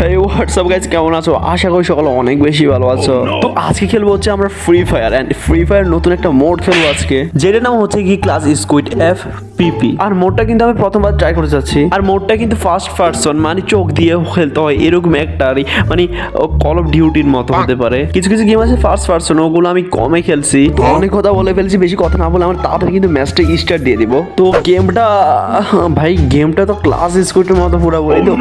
হেই WhatsApp guys কেমন আছো? আশা করি সকালে অনেক বেশি ভালো আছো। তো আজকে খেলব হচ্ছে আমরা free fire and free fire নতুন একটা মোড খেলব আজকে। যেটার নাম হচ্ছে কি ক্লাস স্কুইড এফ পিপি আর মোডটা কিন্তু আমি প্রথমবার ট্রাই করতে চাচ্ছি আর মোডটা কিন্তু ফার্স্ট পার্সন মানে চোখ দিয়ে খেলতে হয় এরকম একটা আর মানে কল অফ ডিউটির মতো হতে পারে। কিছু কিছু গেম আছে ফার্স্ট পার্সন ওগুলো আমি কমে খেলছি। তো অনেক কথা বলে ফেলছি বেশি কথা না বলে আমার তাড়াতাড়ি কিন্তু ম্যাচটা স্টার্ট দিয়ে দিব। তো গেমটা ভাই গেমটা তো ক্লাস স্কুইডের মতো পুরো বলি তো।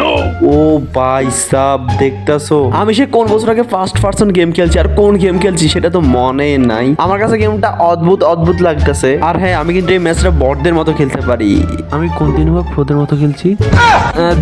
ও ভাই সাব দেখতাছো? আমি সে কোন বছর আগে ফার্স্ট পার্সন গেম খেলছি আর কোন গেম খেলছি সেটা তো মনে নাই। আমার কাছে গেমটা অদ্ভুত অদ্ভুত লাগতেছে। আর হ্যাঁ আমি কিন্তু এই ম্যাচটা বড়দের মতো খেলতে পারি। আমি কন্টিনিউ বা প্রোদের মতো খেলছি।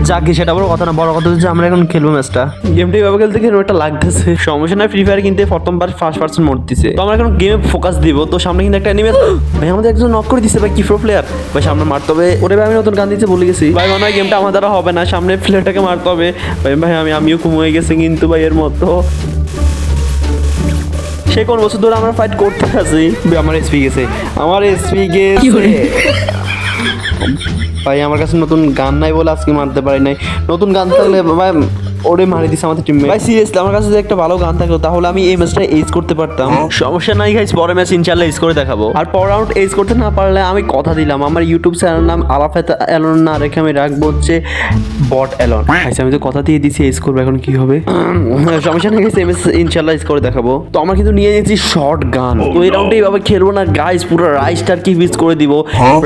যাকে সেটা বড় কথা না বড় কথা হচ্ছে আমরা এখন খেলব ম্যাচটা গেমটা এইভাবে খেলতে খেলে একটা লাগতেছে। সমস্যা নাই ফ্রি ফায়ার কিন্তু প্রথমবার ফার্স্ট পার্সন মোড দিছে। তো আমরা এখন গেমে ফোকাস দিব তো সামনে কিন্তু একটা এনিমি ভাই আমাদের একজন নক করে দিছে ভাই কি প্রো প্লেয়ার ভাই সামনে মারতে হবে। ওরে ভাই আমি নতুন গান দিতে ভুলে গেছি। ভাই মনে হয় গেমটা আমার দ্বারা হবে না সামনে প্লেয়ারটাকে মারতে হবে। ভাই ভাই আমি আমিও ঘুম হয়ে গেছি কিন্তু ভাই এর মতো। সে কোন বছর ধরে আমরা ফাইট করতে আছি? আমার এসপি গেছে। আমার এসপি গেছে। ভাই আমার কাছে নতুন গান নাই বলে আজকে মারতে পারি নাই। নতুন গান থাকলে ভাই ওরে মারি দিছে আমাদের টিমে ভাই সিরিয়াসলি আমার কাছে যদি একটা ভালো গান থাকতো তাহলে আমি এই ম্যাচটা এইজ করতে পারতাম। সমস্যা নাই গাইস পরে ম্যাচ ইনশাআল্লাহ এইজ করে দেখাবো। আর পর রাউন্ড এইজ করতে না পারলে আমি কথা দিলাম। আমার ইউটিউব চ্যানেল নাম আলাফেত এলন না রেখে আমি রাখব হচ্ছে বট এলন আচ্ছা আমি তো কথা দিয়ে দিছি এইজ করব এখন কি হবে? সমস্যা নাই গাইস এমএস ইনশাআল্লাহ এইজ করে দেখাবো। তো আমার কিন্তু নিয়ে নিয়েছি শর্ট গান তো এই রাউন্ডে এইভাবে খেলব না গাইস পুরো রাইস্টার কি মিস করে দিব।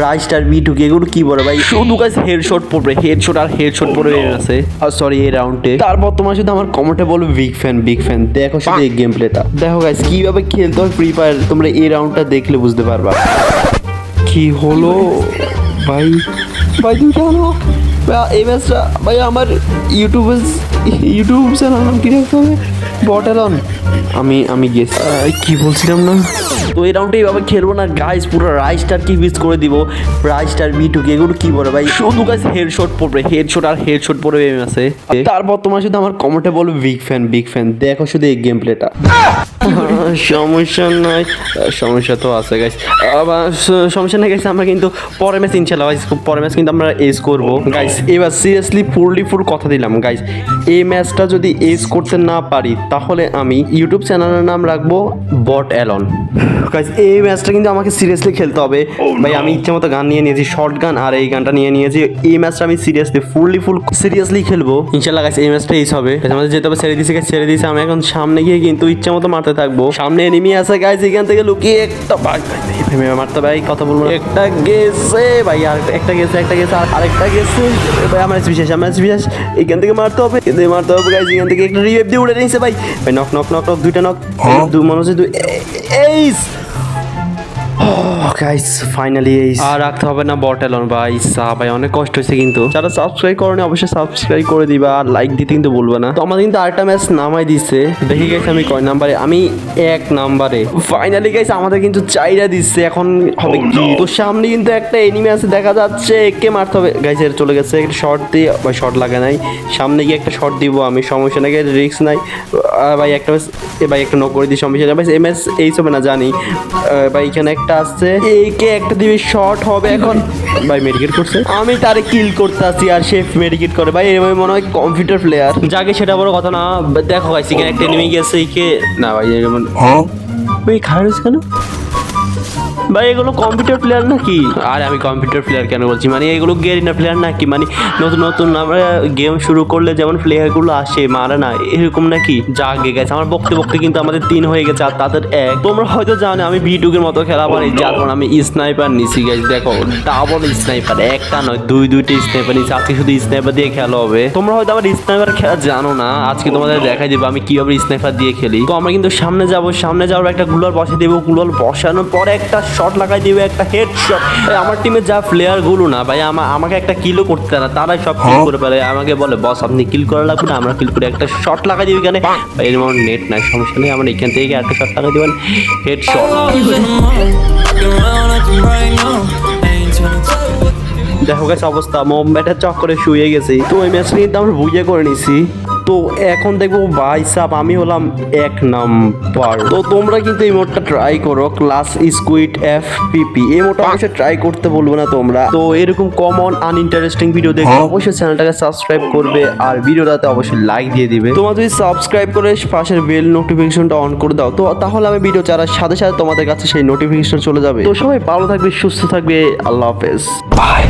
রাইস্টার বি টু এগুলো কি বলে ভাই? শুধু গাইস হেডশট পড়বে হেডশট আর হেডশট পড়বে এর আছে। আর সরি এই রাউন্ডে তারপর তোমার শুধু আমার কমেন্টে বলবে বিগ ফ্যান বিগ ফ্যান দেখো শুধু এই গেম প্লেটা দেখো গাইস কীভাবে খেলতে হয় ফ্রি ফায়ার তোমরা এই রাউন্ডটা দেখলে বুঝতে পারবা। কি হলো? ভাই ভাই তুমি ভাই, এই ম্যাচটা ভাই আমার ইউটিউবে ইউটিউব চ্যানেল নাম কি রাখতে হবে? বটেলন আমি আমি গেস কি বলছিলাম না? তো এই রাউন্ডে এইভাবে খেলব না গাইস পুরো রাইস্টার কি মিস করে দিব। রাইস্টার টু এগুলো কি বলে ভাই? শুধু গাইস হেডশট পড়বে হেডশট আর হেডশট পড়বে এই ম্যাচে তারপর তোমার শুধু আমার কমেন্টে বলবে বিগ ফ্যান বিগ ফ্যান দেখো শুধু এই গেম প্লেটা সমস্যা নাই সমস্যা তো আছে গাইস আবার সমস্যা নাই গাইস আমরা কিন্তু পরের ম্যাচ ইনশাল্লাহ গাইস পরের ম্যাচ কিন্তু আমরা এস করব। গাইস এবার সিরিয়াসলি ফুললি ফুল কথা দিলাম গাইস এই ম্যাচটা যদি এজ করতে না পারি তাহলে আমি ইউটিউব চ্যানেলের নাম রাখব বট অ্যালন গাইস এই ম্যাচটা কিন্তু আমাকে সিরিয়াসলি খেলতে হবে। ভাই আমি ইচ্ছে মতো গান নিয়ে নিয়েছি শর্ট গান আর এই গানটা নিয়ে নিয়েছি। এই ম্যাচটা আমি সিরিয়াসলি ফুললি ফুল সিরিয়াসলি খেলব। ইনশাল্লাহ গাইস এই ম্যাচটা এজ হবে। আমাদের যেতে হবে ছেড়ে দিয়েছে ছেড়ে দিয়েছে আমি এখন সামনে গিয়ে কিন্তু ইচ্ছে মতো মারতে থাকব। সামনে এনিমি আছে গাইস এখান থেকে লুকিয়ে একটা ভাই, মারতে ভাই কথা বলব একটা গেছে ভাই আর একটা গেছে একটা গেছে আর আরেকটা গেছে। ভাই আমার বিশেষ আমার বিশেষ এখান থেকে মারতে হবে এখান থেকে মারতে হবে গাইজ এখান থেকে একটা রিভাইভ দিয়ে উড়ে নিয়েছে ভাই। ভাই নক নক নক নক দুইটা নক দু মনে হচ্ছে দুই এইস গাইস ফাইনালি এই আর রাখতে হবে না বটেলন ভাই সা ভাই অনেক কষ্ট হয়েছে কিন্তু। যারা সাবস্ক্রাইব করেনি অবশ্যই সাবস্ক্রাইব করে দিবা আর লাইক দিতে কিন্তু বলবে না। তো আমাদের কিন্তু আরেকটা ম্যাচ নামাই দিচ্ছে দেখি গেছে আমি কয় নাম্বারে আমি এক নাম্বারে ফাইনালি গাইস আমাদের কিন্তু চাইরা দিচ্ছে এখন হবে কি? তো সামনে কিন্তু একটা এনিমি আছে দেখা যাচ্ছে। একে মারতে হবে? গাইস এর চলে গেছে। একটা শর্ট দিয়ে ভাই শর্ট লাগে নাই। সামনে গিয়ে একটা শর্ট দিব আমি। সমস্যা নাই রিস্ক নাই। ভাই একটা ভাই একটা নক করে দিই সমস্যা নাই। ভাই এই ম্যাচ এই সবে না জানি। ভাই এখানে একটা আসছে একে একটা দিবে শর্ট হবে এখন। ভাই মেডিকেট করছে? আমি তারে কিল করতে আসি আর সে মেডিকেট করে। ভাই এরকম মনে হয় কম্পিউটার প্লেয়ার যাকে সেটা বড় কথা না দেখো ভাই সেখানে একটা নেমে গেছে একে না ভাই এরকম ভাই খারাপ কেন? ভাই, এগুলো কম্পিউটার প্লেয়ার নাকি? আরে আমি কম্পিউটার প্লেয়ার কেন বলছি? মানে এগুলো গেরিনা প্লেয়ার নাকি? মানে নতুন নতুন আমরা গেম শুরু করলে যেমন প্লেয়ারগুলো আসে, মারে না, এরকম নাকি? যা আগে গেছে। আমার বকতে বকতে কিন্তু আমাদের তিন হয়ে গেছে আর তাদের এক। তোমরা হয়তো জানো, আমি ভিডিওর মতো খেলা পারি যার কারণে আমি স্নাইপার নিছি গাইজ দেখো ডাবল স্নাইপার একটা নয়, দুই, দুইটি স্নাইপার নিছি। আজকে শুধু স্নাইপার দিয়ে খেলা হবে। তোমরা হয়তো আমার স্নাইপার খেলা জানো না। আজকে তোমাদের দেখাই দেবো আমি কীভাবে স্নাইপার দিয়ে খেলি। তো আমরা কিন্তু সামনে যাব, সামনে যাওয়ার একটা গুলার বসে দেবো। গুলার বসানোর পরে একটা শট লাগাই দিবে একটা হেড শট আমার টিমে যা প্লেয়ারগুলো না ভাই আমা আমাকে একটা কিলও করতে না তারাই সব কিল করে ফেলে। আমাকে বলে বস আপনি কিল করা লাগবে না আমরা কিল করে। একটা শট লাগাই কেন ভাই এর মধ্যে নেট নাই সমস্যা নেই আমরা এখান থেকে একটা শট লাগাই দিবেন হেড শট দেখো গেছে অবস্থা। মোম ব্যাটার চক্করে শুয়ে গেছি। তো ওই ম্যাচটা কিন্তু আমরা বুঝে করে নিছি। তো এখন দেখব ভাই সাব আমি হলাম এক নাম্বার। তো তোমরা কিন্তু এই মোডটা ট্রাই করো class squid F P P এই মোডটা অবশ্যই ট্রাই করতে বলব না তোমরা। তো এরকম কমন আনইন্টারেস্টিং ভিডিও দেখতে অবশ্যই চ্যানেলটাকে সাবস্ক্রাইব করবে আর ভিডিওটাতে অবশ্যই লাইক দিয়ে দিবে। তোমরা যদি সাবস্ক্রাইব করে পাশের বেল নোটিফিকেশনটা অন করে দাও তো তাহলে আমি ভিডিও ছাড়ার সাথে সাথে তোমাদের কাছে সেই নোটিফিকেশন চলে যাবে। তো সবাই ভালো থাকবে সুস্থ থাকবে আল্লাহ হাফেজ। বাই